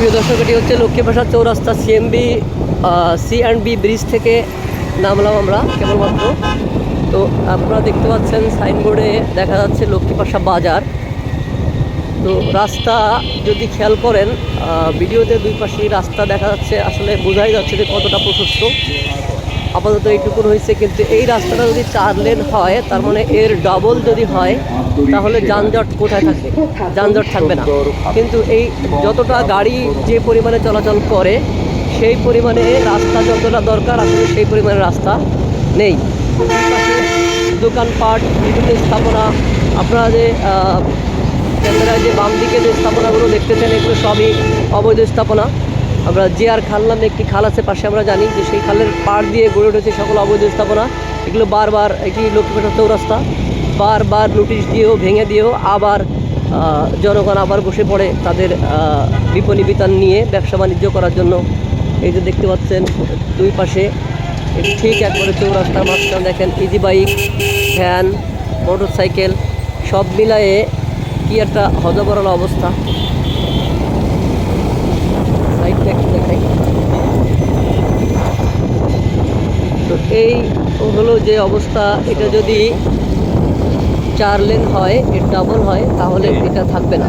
প্রিয় দর্শক, এটি হচ্ছে লক্ষ্মীপ্রসাদ চৌরাস্তা CMB C and B bridge থেকে নামলাম আমরা কেবলমাত্র। তো আপনারা দেখতে পাচ্ছেন সাইনবোর্ডে দেখা যাচ্ছে লক্ষ্মীপাশা বাজার। তো রাস্তা যদি খেয়াল করেন ভিডিওতে দুই পাশে রাস্তা দেখা যাচ্ছে। আসলে বোঝাই যাচ্ছে যে কতটা প্রশস্ত। আপাতত এইটুকুন হয়েছে, কিন্তু এই রাস্তাটা যদি চার লেন হয়, তার মানে এর ডবল যদি হয়, তাহলে যানজট কোথায় থাকবে? যানজট থাকবে না। কিন্তু এই যতটা গাড়ি যে পরিমাণে চলাচল করে, সেই পরিমাণে রাস্তা যতটা দরকার, আসলে সেই পরিমাণে রাস্তা নেই। দোকানপাট বিভিন্ন স্থাপনা, আপনারা যে ক্যামেরায় যে বাম দিকে যে স্থাপনাগুলো দেখতেছেন, এগুলো সবই অবৈধ স্থাপনা। আমরা যে আর খাল নামে একটি খাল আছে, পাশে আমরা জানি যে সেই খালের পাড় দিয়ে গড়ে উঠেছে সকল অবৈধ স্থাপনা। এগুলো বারবার এটি লক্ষ্মীপ্রসাদ চৌরাস্তা বারবার নোটিশ দিয়েও, ভেঙে দিয়েও আবার জনগণ আবার বসে পড়ে তাদের বিপণী বিতান নিয়ে ব্যবসা বাণিজ্য করার জন্য। এই যে দেখতে পাচ্ছেন, দুই পাশে ঠিক একবারে চৌরাস্তার মাঝখানে দেখেন easy bike van motorcycle সব মিলায়ে কি একটা হজবরল অবস্থা সাইডটা একটু দেখাই তো এই হলো যে অবস্থা এটা যদি চার লেন হয় এর ডাবল হয় তাহলে এটা থাকবে না।